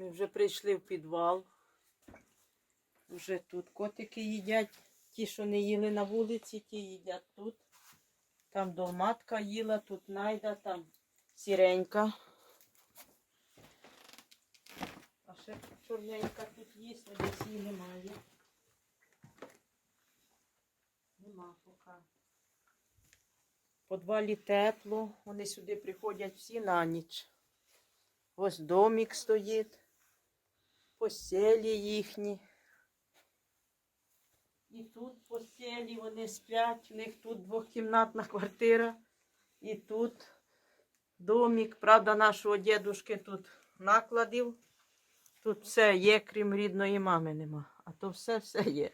Ми вже прийшли в підвал. Вже тут котики їдять. Ті, що не їли на вулиці, ті їдять тут. Там долматка їла, тут найда, там сіренька. А ще чорненька тут їсть, а десь її немає. Нема поки. Подвалі тепло, вони сюди приходять всі на ніч. Ось домик стоїть, постелі їхні. І тут постелі вони сплять, у них тут двохкімнатна квартира. І тут домик, правда, нашого дідушки тут накладів. Тут все є, крім рідної мами нема. А то все все є.